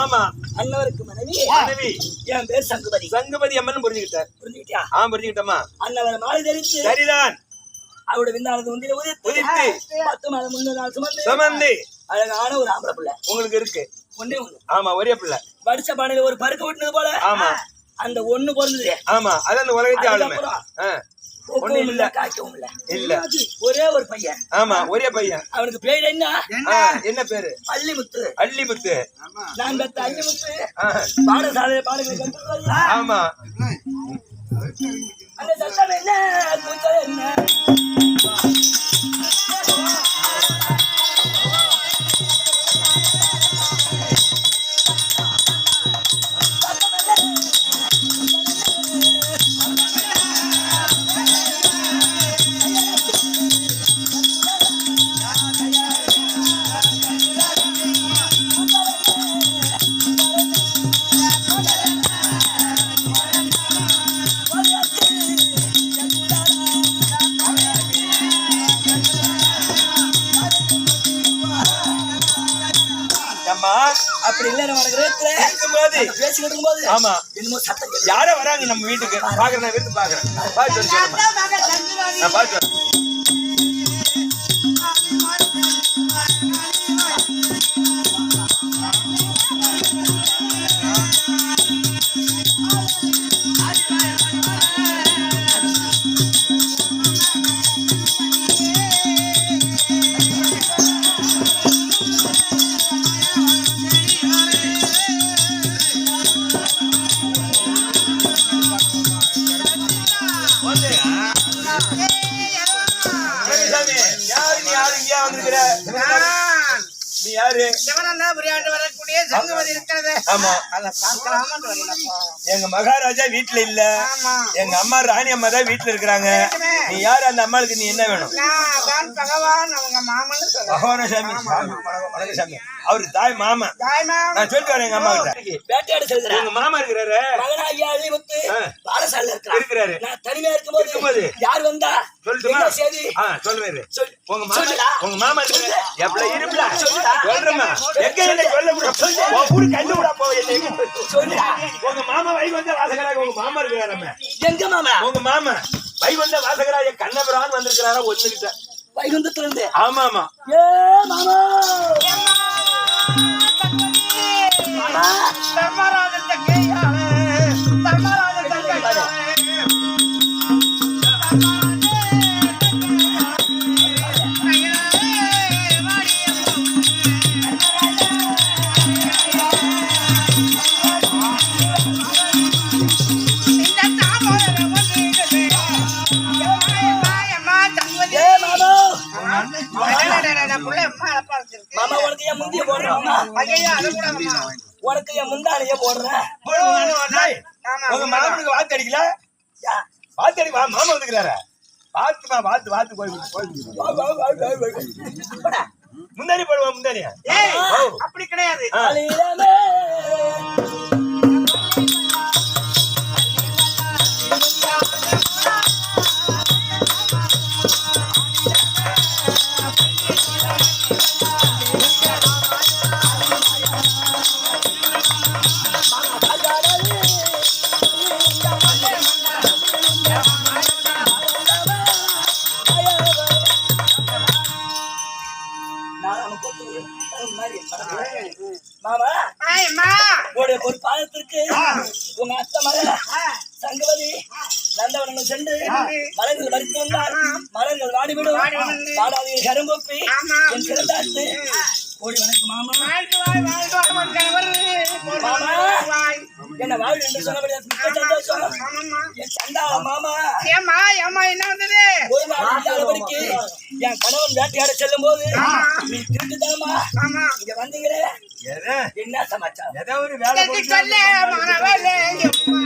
ஆமா. அண்ணவருக்கு மனைவி மனைவி. என் பேர் சங்குபதி. சங்குபதி அம்மன் புரிஞ்சுக்கிட்டேன் புரிஞ்சுக்கிட்டியா? ஆ புரிஞ்சுக்கிட்டமா அண்ணவர் மாலை தரித்து சரிதான். அவருடைய விந்தானது உந்திர உதித்து. பத்து மாதம் முன்னூறு நாள் சுமந்து சுமந்து. அழகான ஒரு ஆம்பளை பிள்ளை. உங்களுக்கு இருக்கு. ஒண்ணே ஒண்ணு ஆமா ஒரே பிள்ளை. படிச்ச பானையில ஒரு பருக்க விட்டுனது போல ஆமா. அந்த ஒண்ணு பிறந்தது ஆமா அதான் அந்த உலகத்தை ஆளுமை. பூக்கவும் இல்ல. காய்க்கவும் இல்ல. இல்ல. ஒரே ஒரு பையன். ஆமா ஒரே பையன். அவனுக்கு பேர் என்ன? என்ன? பேரு? அள்ளிமுத்து அள்ளிமுத்து நான் பெத்த அள்ளிமுத்து பாடசாலை பாடல்கள் கற்றுக்கொள்ள ஆமா. அந்த சட்டம் என்ன? கூச்சல் என்ன? இருக்கும்போது பேசிக்கிட்டு இருக்கும்போது ஆமா. என்னமோ சத்தம். யார வராங்க நம்ம வீட்டுக்கு. பாக்குறேன் நான் வீட்டு பாக்குறேன். பாத்து நான் பாத்து யாரு? சிவனந்தாபுரியாண்டு வரக்கூடிய சங்கமதி இருக்கிறது. ஆமா. அதை பார்க்கலாமான்னு வரலப்பா எங்க மகாராஜா வீட்டுல இல்ல. ஆமா. எங்க அம்மா ராணி அம்மா தான் வீட்டுல இருக்கிறாங்க. நீ யாரு? அந்த அம்மாளுக்கு நீ என்ன வேணும்? நான் தான் பகவான் அவங்க சாமி அவரு தாய் மாமா. நான் சொல்லிட்டு வரேன் எங்க அம்மா கிட்ட வேட்டையாட செல்கிறான் எங்க மாமா இருக்கிறாரு. அள்ளிமுத்து ஆ. பாடசாலையில இருக்கிறாரு. நான் தனிமையா இருக்கும்போது இருக்கும்போது. யார் வந்தா? சொல்லட்டுமா. உங்க மாமா. உங்க மாமா எப்பல இருப்பல சொல்லுடா. சொல்றமா எங்க என்ன சொல்ல முடியும் கண்டு விடா போ சொல்லுடா. உங்க மாமா வை வந்த வாசகராக உங்க மாமா இருக்கிறாரம்மா எங்க மாமா? உங்க மாமா. வை வந்த கண்ணபுரான் வந்திருக்கிறாரா ஒண்ணுகிட்ட. வைகுந்தத்துல இருந்து ஆமா ஆமா. ஏ மாமா! தர்மராஜன் தர்மராஜன் என் முந்திய போடுறேன் மாமா ஐயா அது கூடாதம்மா உனக்கு என் முந்தானைய போடுறேன். உங்க மாமனுக்கு வாத்து அடிக்கல. வாத்து அடி மாமா வந்துக்கிறாரா. வாத்துமா வாத்து வாத்து போய். முந்தானி போடுவா ஓ. அப்படி கிடையாது. பாதத்திற்கு உங்க அத்தை மகள் சங்கவதி நந்தவனங்கள் சென்று மலர்கள் மறித்து வந்தார். மலர்கள் வாடிவிடும். வாடாதீர் கரும்பொப்பி. என் சிறந்தாட்டு ஓடி வணக்கம் மாமா. என்ன வாழ் என்று சந்தோஷம். என் மாமா. வந்தது? ஒரு நாள் இல்லாதபடிக்கு என் கணவன் வேட்டையாட செல்லும் போது நீ இங்க வந்தீங்களே. என்ன சமாச்சாரம்? ஏதோ ஒரு வேலை எனக்கு சொல்ல மனவலே எம்மா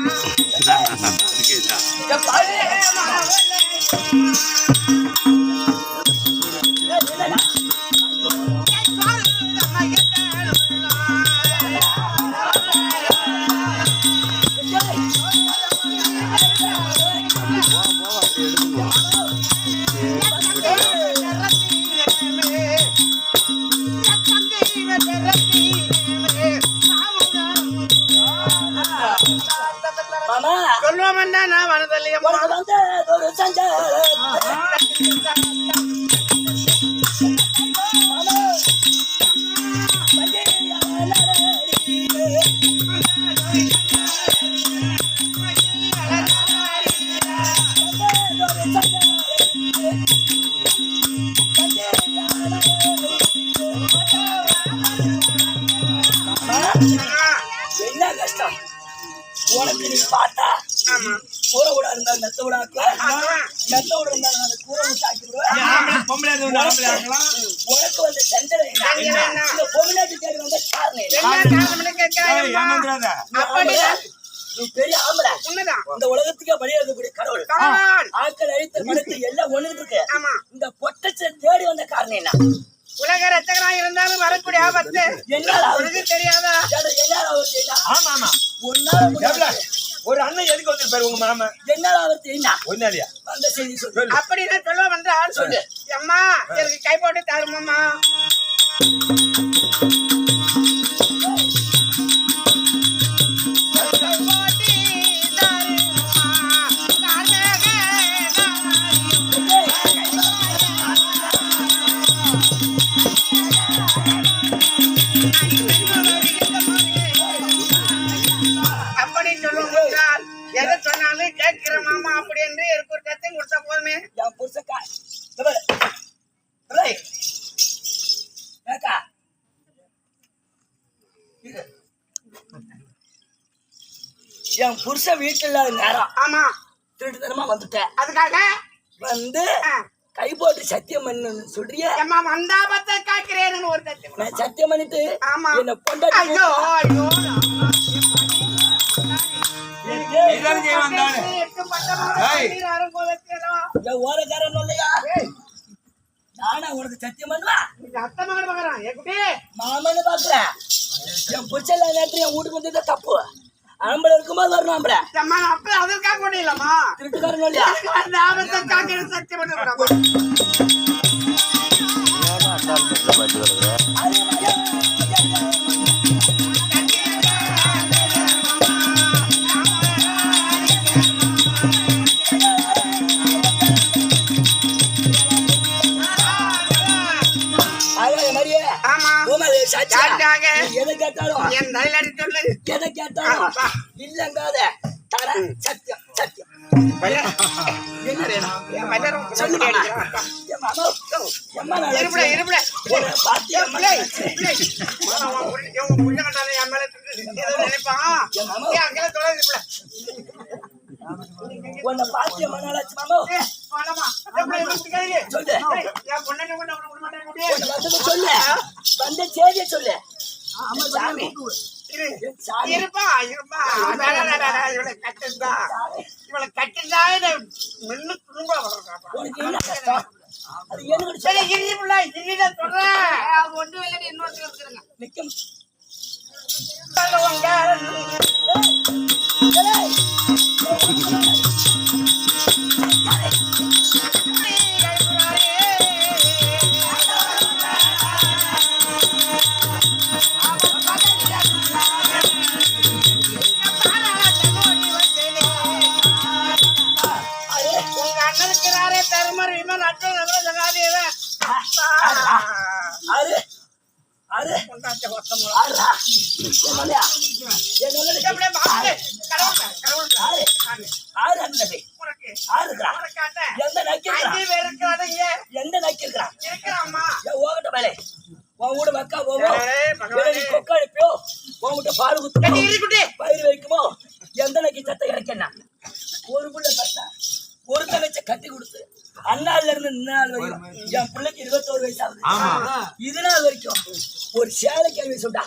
பொம்பளை. உனக்கு வந்து என்ன? இந்த பொம்னாட்டி தேடி வந்த காரணம் நீ பெரிய ஆம்பளை. இந்த உலகத்துக்கே பலி இருக்கக்கூடிய கடவுள். ஆக்கள் அழித்த பணத்தை எல்லாம் ஒண்ணு இருக்கு. ஆமா. இந்த பொட்டச்சை தேடி வந்த காரணம் என்ன? உலக ரத்தகராக இருந்தாலும் வரக்கூடிய ஆபத்து. என்னால அவருக்கு தெரியாதா? என்னால ஆமா, ஆமா. ஒன்னால. ஒரு அண்ணன் எதுக்கு வந்திருப்பாரு உங்க மாமன் என்னால அவர் செய்யலாம் ஒன்னாலியா அந்த செய்தி சொல்லு. அப்படி நான் சொல்ல வந்தால் சொல்லு. அம்மா எனக்கு கை போட்டு தருமம்மா. எதை சொன்னாலும் கேட்கிற மாமா அப்படி என்று எனக்கு ஒரு சத்தம் கொடுத்தா போதுமே. என் புருஷக்கா. ஏக்கா. என் புருஷன் வீட்டுல இல்லாத நேரம் ஆமா. திருட்டுத்தனமா வந்துட்டேன் அதுக்காக? வந்து கை போட்டு சத்தியம் பண்ணு சொல்றிய? எம்மா வந்தா பார்த்தா காக்கிறேன்னு ஒரு சத்தம் நான் சத்தியம் பண்ணிட்டு ஆமா. என்ன பொண்டாட்டி ஐயோ ஐயோ. இதான் செய்ய வந்தானு. ஓரக்காரன் இல்லையா நானா உனக்கு சத்தியம் பண்ணுவேன் மாமன்னு பாக்குறேன் என் புருஷன் நேரத்துல என் வீட்டுக்கு வந்தது தப்பு ஆம்பளை இருக்கும்போது வரணும் ஆம்பளை திருட்டுக்காரன் இல்லையா அது மாதிரியே நீ எதை கேட்டாலும் எதை கேட்டாலும் இல்லங்காத. தர. சத்தியம். சத்தியம். சொல்லு. என். உன்னை என் என் நினைப்பான். என் மாமா. என். சொல்லு. என் சொல்லு. வந்த செய்தியை சொல்லு. சாமி. இருப்பா, இருப்பா. இவளை கட்டுந்தா. இவளை கட்டுந்தா, மென்னு எனக்கு சரி, சொல்லு இரு பிள்ளை, இருதான் சொல்றேன். அது ஒண்ணும் இல்லைன்னு இன்னொருத்தர் இருக்கிறாங்க. நிக்கும். கடவுள்டா, கடவுள்டா. ஆறு நானு. ஆறு அண்ணது உனக்கு ஆறுக்கிறா உனக்கு. காட்டேன். எந்த. எந்த நக்கிருக்கிறா? இருக்கிறாம்மா. ஓகட்ட மேலே. உன் வீடு மக்கா போவோம் கொக்கா அனுப்பியோ உன் வீட்டை பால் இருக்குட்டி. பயிர் வைக்குமோ? எந்த நக்கி சத்த கிடைக்கண்ணா ஒரு புள்ள பத்தா ஒரு தங்கச்ச கட்டி கொடுத்து அண்ணால இருந்து நாள் வரைக்கும் என் பிள்ளைக்கு இருபத்தோரு வயசு ஆகுது. ஆமா. இது நாள் வரைக்கும் ஒரு சேலை கழுவி சுட்டா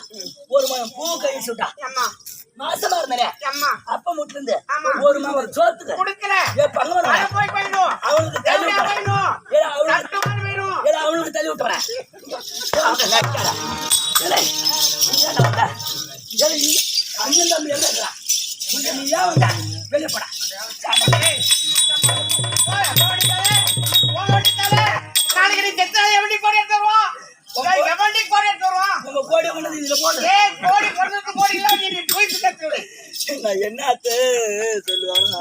ஒரு மனம் பூ கழுவி சுட்டா அம்மா, மாசமா இருந்தனே. அம்மா, அப்ப முட்டு இருந்து. ஒரு மகன் சோத்துக்கு. அவனுக்கு தள்ளி விட்டுறேன். அவனுக்கு தள்ளி விட்டுறேன். அண்ணன் தம்பி? இங்க நீ ஏன் வந்த? வெளிய போடா. என்னத்து சொல்லுவாங்க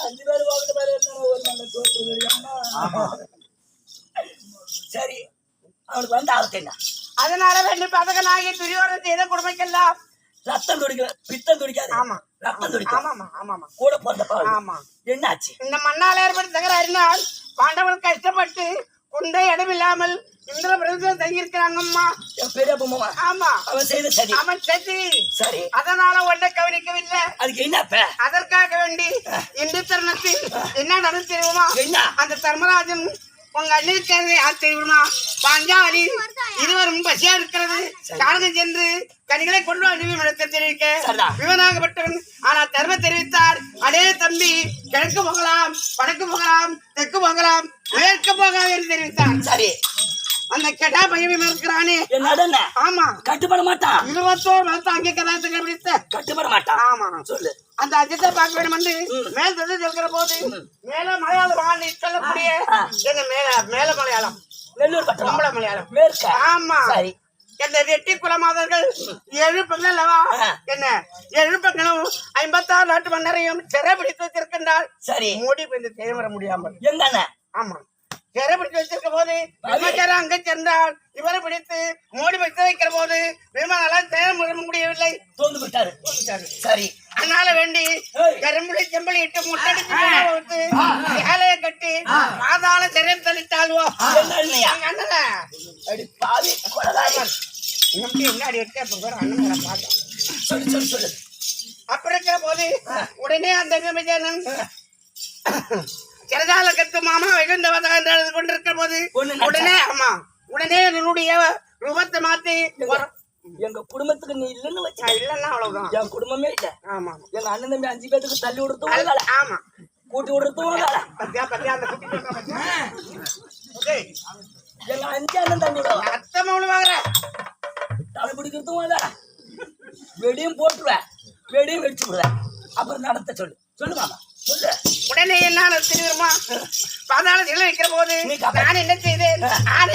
அஞ்சு பேர் வாங்கிட்டு ஒரு நல்ல சரி அவனுக்கு வந்து ஆபத்து என்ன? அதனால ரெண்டு பதகனாகி துரியோதன செய்த கொடுமைக்கெல்லாம் ரத்தம் துடிக்கல பித்தம் துடிக்காது ஆமா. ரத்தம் துடிக்கும் ஆமாமா ஆமாமா கூட பிறந்த ஆமா. என்னாச்சு? இந்த மண்ணால் ஏற்பட்ட தகராறினால் பாண்டவர்கள் கஷ்டப்பட்டு கொண்டே இடமில்லாமல் இந்திர பிரதேசம் தங்கியிருக்கிறாங்கம்மா. என் பெரிய பொம்மா ஆமா. அவன் செய்த சரி அவன் சதி. சரி. அதனால ஒன்றை கவனிக்கவில்லை. அதுக்கு என்னப்ப அதற்காக வேண்டி இந்து தருணத்தில் என்ன நடந்து தெரியுமா? என்ன? அந்த தர்மராஜன் உங்க யார் தெரியுமா? பாஞ்சாலி. இருவரும் பசியா இருக்கிறது. காரணம் சென்று கனிகளை கொண்டு நடத்த தெரிவிக்க. விவனாகப்பட்டவன் ஆனால் தர்ம தெரிவித்தார். அடே தம்பி கிழக்கு போகலாம் வடக்கு போகலாம் தெற்கு போகலாம் மேற்கு போகலாம் என்று தெரிவித்தார். சரி. அந்த கெட்டா பையன் இருக்கிறானே. என் நடன ஆமா. கட்டுப்பட மாட்டான் இருபத்தோரு வருஷம் அங்கே கதாத்தை பிடித்த கட்டுப்பட மாட்டான் ஆமா. சொல்லு. அந்த அஜித்தை பார்க்க வேண்டும் என்று மேல் திசை செல்கிற போது மேல மலையாளம் ஆண்டு சொல்லக்கூடிய. என்ன மேல மேல மலையாளம். வெள்ளூர் மலையாளம். மேற்க. ஆமா. சரி. இந்த ரெட்டி குலமாதர்கள்? ஏழு ஆ. என்ன? ஏழு ஐம்பத்தாறு நாட்டு மன்னரையும் சிறை பிடித்து வச்சிருக்கின்றால் சரி. மூடி போய் செய்ய வர முடியாமல். எங்க ஆமா. சிறை பிடித்து வச்சிருக்க போது விமர்சனம் அங்க சென்றால் இவரை பிடித்து மூடி வைத்து வைக்கிற போது விமானம் சேர முடியவில்லை. தோந்து விட்டாரு. சரி. அதனால வேண்டி ஏய். கரும்புளி செம்பளி இட்டு முட்டடிச்சு ஊத்து, சேலைய கட்டி பாதாள சிறையில் தள்ளிட்டாள்வோ என்ன அண்ணையா எங்க அண்ணனை. அடி பாவி கொலகாரி. நம்பி என்ன அடி வச்சு அப்ப கூட அண்ணன் மேல பார்த்தோம் சொல்லு சொல்லு சொல்லு. அப்படி இருக்கிற போது உடனே அந்த விமஜனன் சிறதால கத்து மாமா வெகுந்தவதா என்று அழுது கொண்டிருக்கிற போது. உடனே ஆமா உடனே என்னுடைய ரூபத்தை மாத்தி எங்க குடும்பத்துக்கு நீ இல்லைன்னு வச்சு. இல்லைன்னா அவ்வளவுதான். என் குடும்பமே இல்ல. ஆமா எங்க அண்ணன் தம்பி அஞ்சு பேத்துக்கு தள்ளி கொடுத்தும் ஆமா. கூட்டி வேலை பத்தியா பத்தியா அந்த குட்டி. எங்க அஞ்சு அண்ணன் தம்பியோட. அத்தை மௌனம் வாங்குற தலை பிடிக்கிறதும் வெடியும் போட்டுருவேன். வெடியும் வெடிச்சு விடுவேன். அப்புறம் நடத்த சொல்லு. சொல்லு மாமா. சொல்லு. உடனே என்ன தெரியுமா பாதாள சிலை வைக்கிற போது. நான் என்ன செய்தேன்?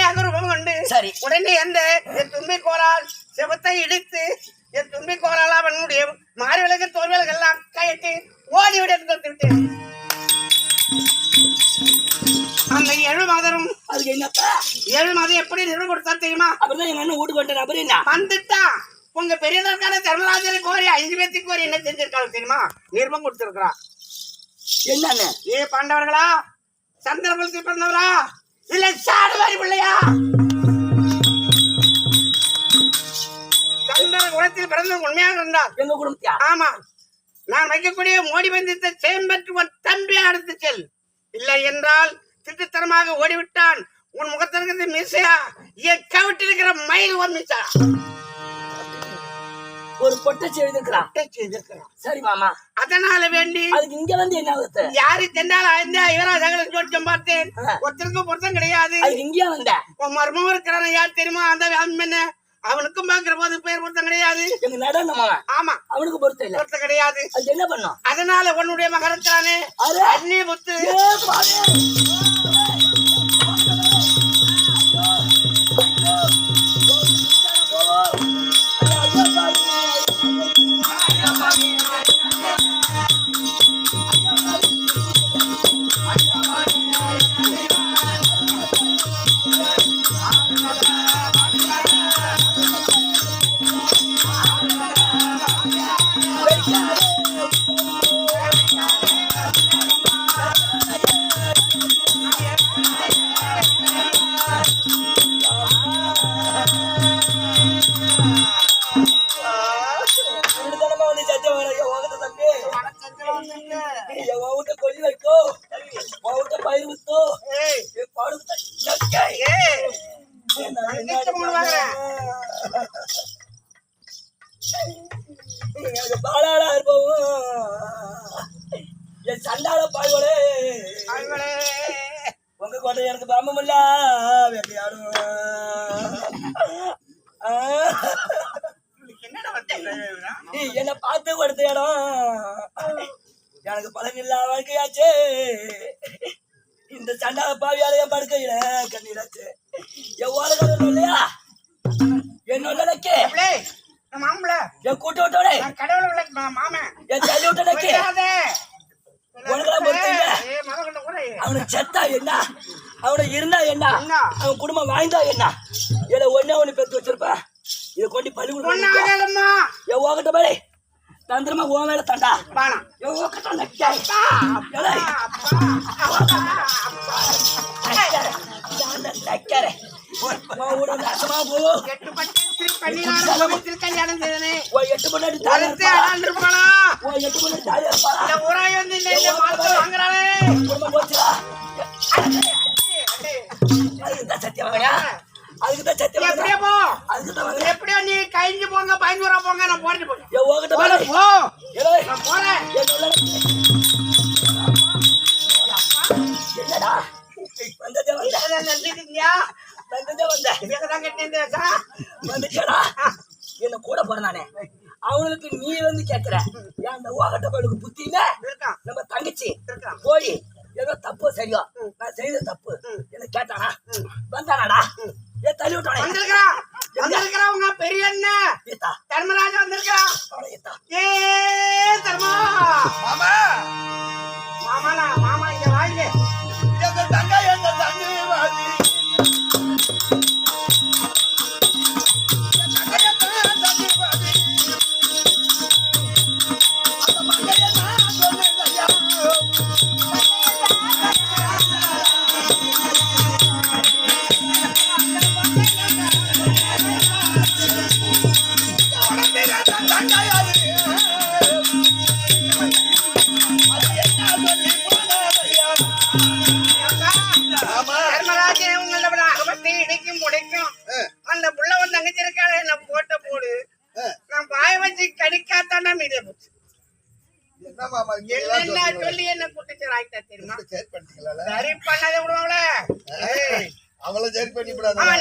அந்த ரூபம் கொண்டு சரி. உடனே அந்த என் தும்பி கோலால் செவத்தை இடித்து என் தும்பி கோலால் அவனுடைய மாறி விளக்கு தோல் விளக்கு எல்லாம் கையிட்டு ஓடி விட எடுத்து விட்டேன். அந்த ஏழு மாதரும் அதுக்கு என்னப்பா? ஏழு மாதம் எப்படி நிறுவனம் கொடுத்தா தெரியுமா? அப்புறம் எங்க அண்ணன் வீட்டுக்கு வந்துட்டேன் அப்புறம் என்ன? வந்துட்டான். உங்க பெரியதற்கான தர்மராஜரை கோரி ஐந்து பேத்துக்கு கோரி என்ன செஞ்சிருக்காங்க தெரியுமா? நிர்மம் கொடுத்திருக்கிறான் என்ன அண்ணன் ஏ பாண்டவர்களா சந்திரகுலத்தில் பிறந்தவரா இல்ல சாடுவாரி பிள்ளையா? சந்திர குலத்தில் பிறந்த உண்மையாக இருந்தால் எங்க குடும்பத்தியா? ஆமா. நான் வைக்கக்கூடிய மோடி பந்தத்தை சேம்பற்று உன் தம்பி அடுத்து செல். இல்லை என்றால் திட்டுத்தனமாக ஓடிவிட்டான். உன் முகத்திற்கு மிசையா? என் கவிட்டிருக்கிற மயில் ஒரு மிசா. ஒரு பொட்டச்சி எழுதிருக்கிறான் செய்திருக்கிறான் சரி மாமா. அதனால வேண்டி அதுக்கு இங்க வந்து என்ன ஆகுது யாரு தெண்டால ஆய்ந்த இவரா சகல ஜோட்டம் பார்த்தேன். ஒருத்தருக்கும் பொருத்தம் கிடையாது. அதுக்கு இங்கேயே வந்த? உன் மர்மம் இருக்கிறான யார் தெரியுமா? அந்த என்ன? அவனுக்கும் பாக்குற போது பேர் பொருத்தம் கிடையாது. எங்க ஆமா. அவனுக்கு பொறுத்த இல்ல. பொருத்தம் கிடையாது. அது என்ன பண்ணும்? அதனால உன்னுடைய அரே அன்னி புத்து. எனக்கு பாலாடா இருப்பவும் என் சண்டால பாய்வலே. உங்க கோட்டை எனக்கு பாம்பம் இல்ல என்ன பார்த்து கொடுத்த இடம். எனக்கு பலன் இல்ல வாழ்க்கையாச்சு. இந்த சண்டால பாவியால என் படுக்கையில கண்ணீராச்சு. எவ்வாறு கதை இல்லையா? என்னோட என் கூட்டு நான் கடவுளை மாமன் என் தள்ளி செத்தா என்ன? அவனை இருந்தா என்ன? அவன் குடும்பம் வாழ்ந்தா என்ன? இதுல ஒண்ணே ஒண்ணு பெத்து வச்சிருப்பேன் இதை கொண்டு பள்ளி ஒண்ணு கொடுக்க ஆகலம்மா. என் ஓகட்ட தந்திரமா உன் மேல தண்டா. என் நக்காரே. உன் கூட நாசமா போ எட்டு பட்டு திரு பண்ணினாலும் கோபத்தில் கல்யாணம் செய்தனே. எட்டு தாலி ஒருத்தி இருப்பாளா? அடாண்டு இருப்பாளா? எட்டு முன்னாடி தாலி இருப்பாளா? இந்த ஊராய் வந்து இந்த இந்த மானத்தை வாங்குறாளே. போச்சுடா. அதுக்குதான் சத்தியம் வாங்கினியா? அதுக்குதான் சத்தியம் எப்படியோ வாங்கினியா? போ. அதுக்குதான் வாங்கினியா? எப்படியோ நீ கழிஞ்சு போங்க பயந்து வரா போங்க நான் போறேன் பாரு. போ நான் போறேன் என்னடா வந்ததே வந்த? வந்ததே வந்த. இதுக்குதான் கட்டினேன் சா. வந்துச்சடா என்ன கூட பிறந்தானே அவனுக்கு நீ வந்து கேக்குற. ஏன் அந்த ஓகட்ட பழுக்கு புத்தி இல்ல? இருக்கான். நம்ம தங்கச்சி. போய் ஏதோ தப்பு சரியோ? நான் செய்த தப்பு. என்ன கேட்டானா? வந்தானாடா? ஏன் தள்ளி விட்டானே. வந்திருக்கிறான். வந்திருக்கிறான் உங்க பெரிய அண்ணன் ஈத்தா தர்மராஜா வந்திருக்கான் அவனை ஈத்தா ஏ தர்மா. மாமா. மாமாடா மாமா இங்க வாங்க எங்க தங்கை முடிக்கும் அந்த புள்ள வந்து தங்கச்சி இருக்காளே என்ன போட்ட போடு. நான் வாய வச்சு கடிக்காத்தாண்டா மீடியா போச்சு என்ன? சொல்லி என்ன குட்டிச்சு ஆயிட்டா தெரியுமா? சரி பண்ணாத விடுவாங்கள. அவளை சரி பண்ணி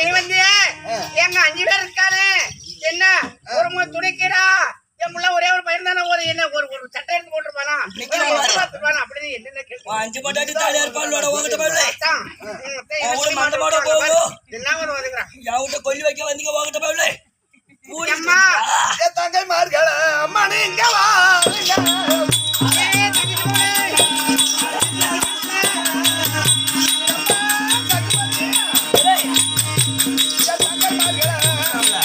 நீ வந்து எங்க அஞ்சு பேர் hablar.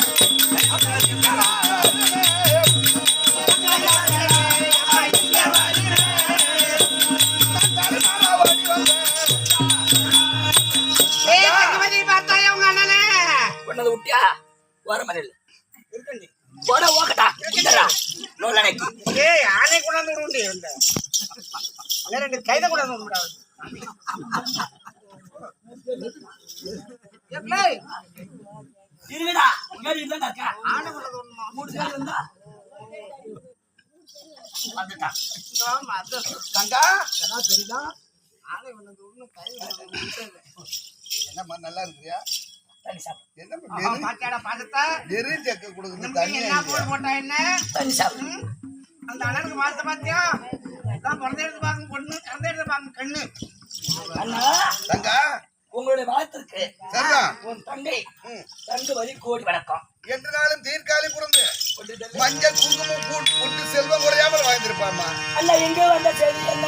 நல்லா இருக்கிறியா தண்ணி சாப்பிடு. வெறும் பாத்தியாடா? வெறும் தண்ணி என்ன போட்டு போட்டா என்ன? தண்ணி சாப்பிடு? அந்த அண்ணனுக்கு பார்த்த பாத்தியா நான் பிறந்த எடுத்து பார்க்கும் பொண்ணு பிறந்த எடுத்து பார்க்கும் கண்ணு. அண்ணா தங்கா. உங்களுடைய வாழ்த்திற்கு உன் தங்கை. தந்து வரி கோடி வணக்கம். என்று நாளும் தீர்க்காலி புரிந்து மஞ்சள் குங்குமம் போட்டு செல்வம் குறையாமல் வாழ்ந்திருப்பாம்மா. அண்ணா எங்க வந்த செய்தி என்ன?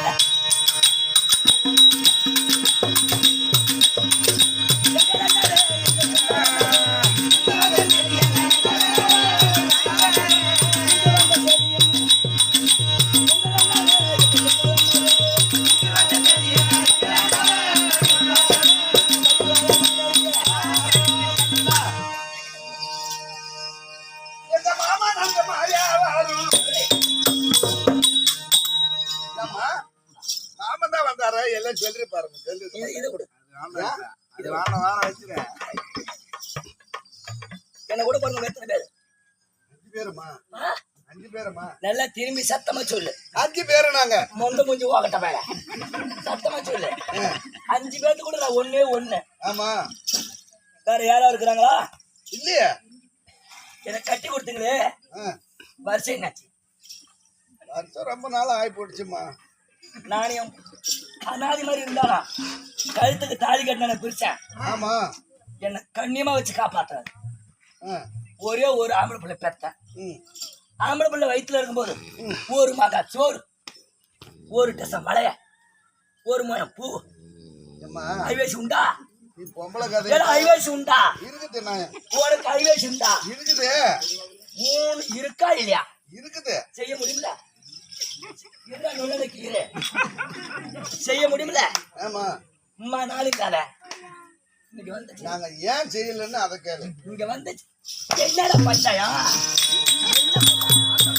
எல்லாம் சொல்லி பாருங்க சொல்லி இது- கொடு. இது வார வாரம் வச்சுறேன் என்ன கூட பாருங்க எத்தனை பேர். அஞ்சு பேருமா? அஞ்சு பேருமா? நல்லா திரும்பி சத்தமா சொல்லு. அஞ்சு பேரு நாங்க. மொந்த மூஞ்சி ஓகட்ட மேல. சத்தமா சொல்லு. அஞ்சு பேர்த்து கூட நான் ஒண்ணே ஒண்ணு. ஆமா. வேற யாரா இருக்கிறாங்களா? இல்லையே. எனக்கு கட்டி கொடுத்தீங்களே வரிசை என்னாச்சு? வருஷம் ரொம்ப நாள் ஆகி போடுச்சுமா நாணயம். அனாதி மாதிரி இருந்தானா? கழுத்துக்கு தாலி கட்டின பிரிச்சேன். ஆமா. என்னை கண்ணியமா வச்சு காப்பாத்துறாரு. ஒரே ஒரு ஆம்பளை பிள்ளை பெத்தேன். ஆம்பளை பிள்ளை வயித்துல இருக்கும்போது ஒரு மகா சோறு ஒரு டசம் மலைய ஒரு முழம் பூ. ஐவேசி உண்டா? ஐவேசி உண்டா? இருக்குது உனக்கு ஐவேசி உண்டா? இருக்குது. மூணு இருக்கா இல்லையா? இருக்குது. செய்ய முடியல செய்ய முடியல ஆமா. அம்மா நாளுக்கால இன்னைக்கு வந்துச்சு. நாங்க ஏன் செய்யலன்னு அதை கேளு. இங்க வந்துச்சு. என்னடா பஞ்சாயா அந்த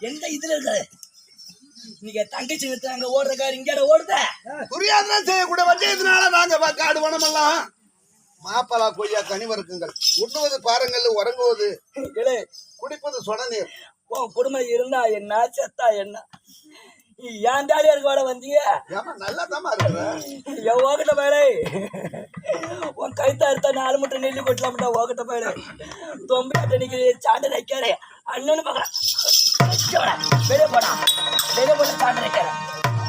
எந்த இதுல இருக்காது நீங்க தங்கச்சி வித்து அங்க ஓடுற கார் இங்கட ஓடுத. துரியாதனம் செய்யக்கூடிய வஞ்சகத்தினால நாங்க பா- காடு வனமெல்லாம் மாப்பலா கொய்யா கனிவருக்குங்கள் உண்ணுவது பாருங்கள் உறங்குவது குடிப்பது சொன நீர் உன் குடும்பம் இருந்தா என்ன செத்தா என்ன? ஏன் தாடியா இருக்க வாட வந்தீங்க நல்லா தாமா இருக்கிற என் ஓகட்ட பயலே உன் கைத்தா எடுத்தா நாலு முட்டை நெல்லி கொட்டலாம்டா ஓகட்ட பயலே தொம்பியாட்ட நிக்கிற சாண்டை வைக்காரு அண்ணனு பார்க்கலாம் வெளியே போடா. வெளியே போட சாண்டை வைக்காரு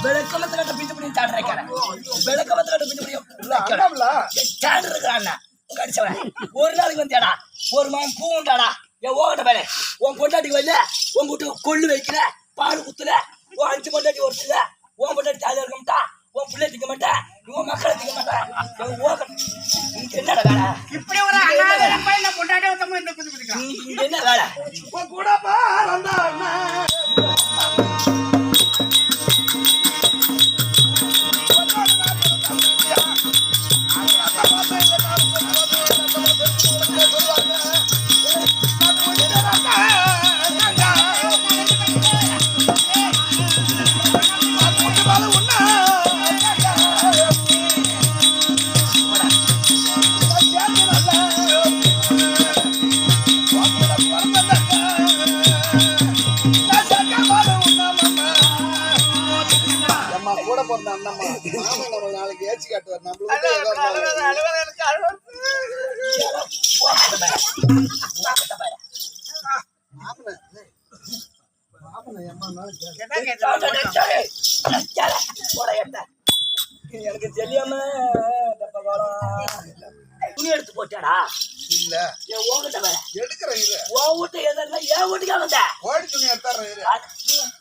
விளக்கமத்து கட்ட பிச்சு பிடி சாண்டை வைக்காரு விளக்கமத்து கட்ட பிச்சு அண்ணாம்ல? சாண்டு இருக்கிறான் கடிச்சவன் ஒரு நாளைக்கு வந்தியாடா. ஒரு மான் பூ உண்டாடா. என் ஓகட்ட பயலே உன் பொண்டாட்டிக்கு வரல உன் வீட்டு கொள்ளு வைக்கல பால் குத்துல உன் அஞ்சு பொண்டாட்டி ஒருத்தல உன் பொண்டாட்டி ஜாலியா இருக்க மாட்டா உன் பிள்ளை திங்க மாட்டா? உன் மக்களை திங்க மாட்டா? என் ஓகட்ட இங்க என்னடா வேலை? இப்படி ஒரு அனாதை பையனை கொண்டாடி ஒருத்தவங்க இந்த என்ன வேலை? உன் கூட பாரந்தா எனக்கு தெரியாம துணி எடுத்து போட்டாடா இல்ல என் ஓகிட்ட வேற எடுக்கிற இரு ஓ வீட்டு எதிர்ல என் வீட்டுக்கே வந்த கோடி துணி எடுத்தார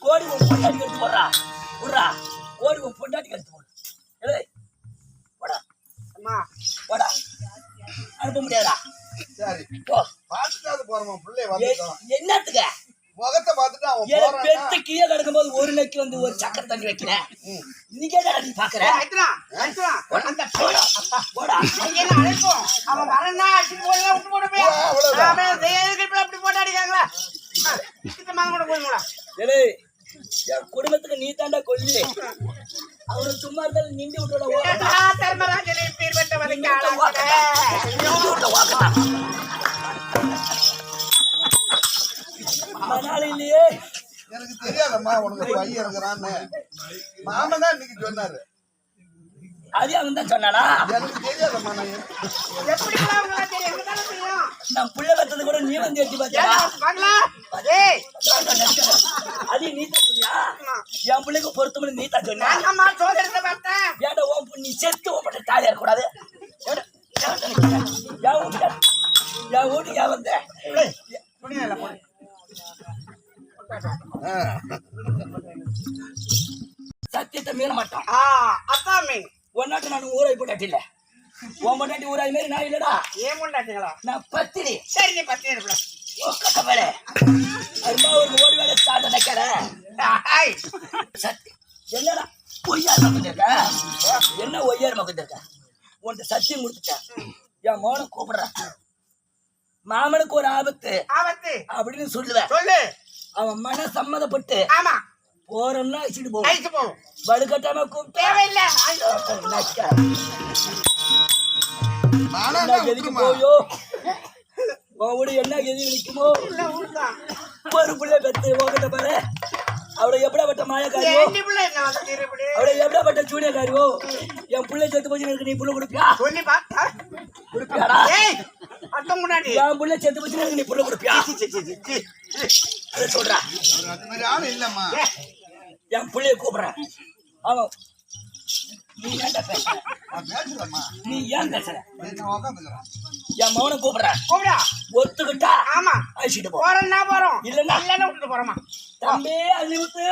கோடி உன் பொண்டாட்டிக்கு எடுத்து போடுறா விட்றா கோடி உன் பொண்டாட்டிக்கு எடுத்து போடு ஏய் போடா அம்மா, போடா. அனுப்ப முடியாதா? சரி. போ. பார்த்துட்டு அது போறோமா பிள்ளை எ- வந்துட்டோம் என்னத்துக்கு? முகத்தை பார்த்துட்டு அவன் எனக்கு போறான்னா? பெத்து கீழே கிடக்கும்போது ஒரு நெக்கு வந்து ஒரு சக்கரை தண்ணி வைக்கிறேன். இன்னைக்கு நீ பாக்குற? அந்த போடா போடா. அழைப்போம். அவன் போடலாம், விட்டு போட போய். அப்படி போட்டு அடிக்காங்களா? கூட போதுங்களா? குடும்பத்துக்கு நீ தாண்டா கொல்லு விட்டுட ஏடா, தர்மராஜனே, பேர்பட்ட வதைக்கு ஆளாக்குற. மணாலிலேயே எனக்கு தெரியாதம்மா உனக்கு பையன் இருக்கிறான்னு. மாமன் தான் இன்னைக்கு சொன்னாரு. அதே அவன் தான் சொன்னானா நான் எப்படிங்களா உங்களுக்கு தெரியும்? எனக்கு தானே தெரியும். நான் புள்ள கத்தது கூட நீ வந்து எட்டி பார்த்தியா ஏடா, அது நீ தான் சொன்னியா என் பிள்ளைக்கு பொருத்தமனு நீ தான் சொன்னியா நாங்கம்மா சோறு எடுத்து பார்த்தேன். ஏன்டா உன் பொண்ணு நீ செத்து உன் பட்ட தாலியா இருக்கக்கூடாது? என் வீட்டுக்கு ஏன் வந்த. சத்தியத்தை மீற மாட்டோம் ஆ, அதான் மீன். ஒன்னாட்டு நான் ஊராய் போட்டாட்டி இல்ல உன் பொண்டாட்டி ஊராய் மாரி நான் இல்லடா. ஏன்? நான் பத்திரி சரி, நீ பத்து எடுப்பா. ஒக்கட்ட மேலே அருமா ஒரு ஓடி வேலை சாட்ட நிக்கிறேன் ஆய். சத்தி என்னடா ஒய்யார் மக்கிட்டு என்ன ஒய்யார் மக்கிட்டு இருக்க? உன்கிட்ட சத்தியம் கொடுத்துட்டேன். என் மோனை கூப்பிடுறேன் மாமனுக்கு ஒரு ஆபத்து. ஆபத்து. அப்படின்னு சொல்லுவேன். சொல்லு. அவன் மன சம்மதப்பட்டு ஆமா. போறோம்னா அழைச்சிட்டு போ அழைச்சு போ வலுக்கட்டாம கூப்பிட்டு தேவையில்லை. நானா என்ன கதிக்கு விட்டுருமா போயோ? உன் என்ன கதி நிற்குமோ. ஒரு பிள்ளை பெத்து உங்ககிட்ட பாரு. அவளை எப்படிப்பட்ட மாயக்காரியோ? அவளை எப்படிப்பட்ட சூனியக்காரியோ என் பிள்ளை செத்து போச்சு எனக்கு நீ புள்ள கொடுப்பியா? சொல்லி பார்த்தா? கொடுப்பியாடா? என் பிள்ளை செத்து போச்சு எனக்கு நீ புள்ள கொடுப்பியா? சொல்றா. இல்லம்மா. என் பிள்ளைய கூப்பிடுறேன் அவன் நீ ஏன்டா பேசுற? நீ ஏன் பேசுற? என் மகனை கூப்பிடுறேன் கூப்பிடா. ஒத்துக்கிட்டா? ஆமா. அழைச்சிட்டு போறோம்னா போறோம். இல்லைன்னா? இல்லைன்னா விட்டுட்டு போறோமா தம்பி விட்டு